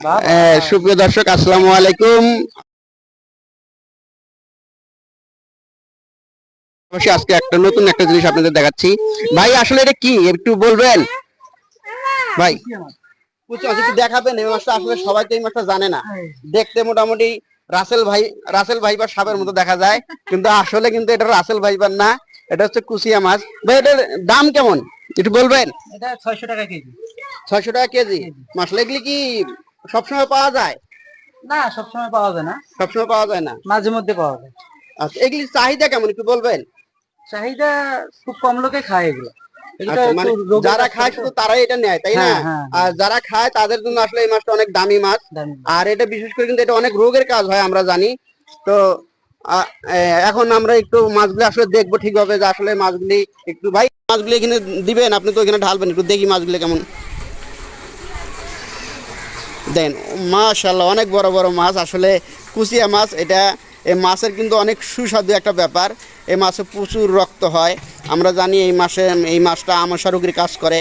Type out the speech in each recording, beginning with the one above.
আহ, সুপ্রিয় দর্শক আসসালামু আলাইকুম। আজকে একটা নতুন একটা জিনিস আপনাদের দেখাচ্ছি। ভাই আসলে এটা কি? একটু বলবেন? ভাই। মাছ দেখাবেন এই মাছটা আসলে সবাই তো এই মাছটা জানে না। দেখতে মোটামুটি রাসেল ভাই রাসেল ভাইবার সাপের মতো দেখা যায়। কিন্তু আসলে কিন্তু এটা রাসেল ভাইবার না এটা হচ্ছে কুচিয়া মাছ। ভাই এটার দাম কেমন? একটু বলবেন? এটা ছয়শো টাকা কেজি। ছয়শো টাকা কেজি? মশলা এগুলি কি সবসময় পাওয়া যায়? না সবসময় পাওয়া যায় না। সবসময় পাওয়া যায় না? মাঝে মধ্যে পাওয়া যায়। আচ্ছা এগুলি চাহিদা কেমন একটু বলবেন? চাহিদা খুব কম লোকে খায় এগুলো। আচ্ছা, মানে যারা খায় শুধু তারাই এটা নেয় তাই না? হ্যাঁ, হ্যাঁ, আর যারা খায় তাদের জন্য আসলে এই মাছটা অনেক দামি মাছ। আর এটা বিশেষ করে কিন্তু এটা অনেক রোগের কাজ হয় আমরা জানি। তো এখন আমরা একটু মাছগুলি আসলে দেখব ঠিকভাবে যে আসলে মাছগুলি একটু ভাই মাছগুলি এখানে দিবেন আপনি তো এখানে ঢালবেন একটু দেখি মাছগুলি কেমন। দেন মাশাল্লাহ অনেক বড় বড় মাছ। আসলে কুচিয়া মাছ এটা এই মাছের কিন্তু অনেক সুস্বাদু একটা ব্যাপার। এই মাছে প্রচুর রক্ত হয়। আমরা জানি এই মাসে এই মাছটা আমাশা রোগীর কাজ করে।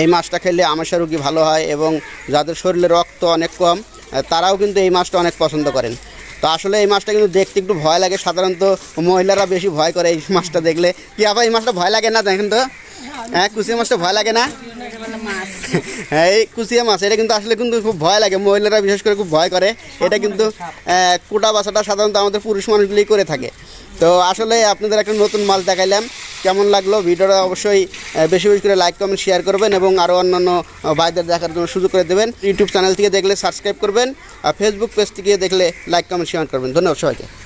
এই মাছটা খেলে আমাশা রোগী ভালো হয় এবং যাদের শরীরে রক্ত অনেক কম তারাও কিন্তু এই মাছটা অনেক পছন্দ করেন। তো আসলে এই মাছটা কিন্তু দেখতে একটু ভয় লাগে। সাধারণত মহিলারা বেশি ভয় করে এই মাছটা দেখলে। কি আবার এই মাছটা ভয় লাগে না দেখেন তো? হ্যাঁ কুচিয়া মাছটা ভয় লাগে না? হ্যাঁ এই কুচিয়া মাছ এটা কিন্তু আসলে কিন্তু খুব ভয় লাগে। মহিলারা বিশেষ করে খুব ভয় করে। এটা কিন্তু কোটা বাসাটা সাধারণত আমাদের পুরুষ মানুষগুলি করে থাকে। তো আসলে আপনাদের একটা নতুন মাছ দেখাইলাম। কেমন লাগল? ভিডিওটা অবশ্যই বেশি বেশি করে লাইক কমেন্ট শেয়ার করবেন এবং আরও অন্যান্য আহ, ভাইদের দেখার জন্য সুযোগ করে দেবেন। ইউটিউব চ্যানেল থেকে দেখলে সাবস্ক্রাইব করবেন। আর ফেসবুক পেজ থেকে দেখলে লাইক কমেন্ট শেয়ার করবেন। ধন্যবাদ সবাইকে।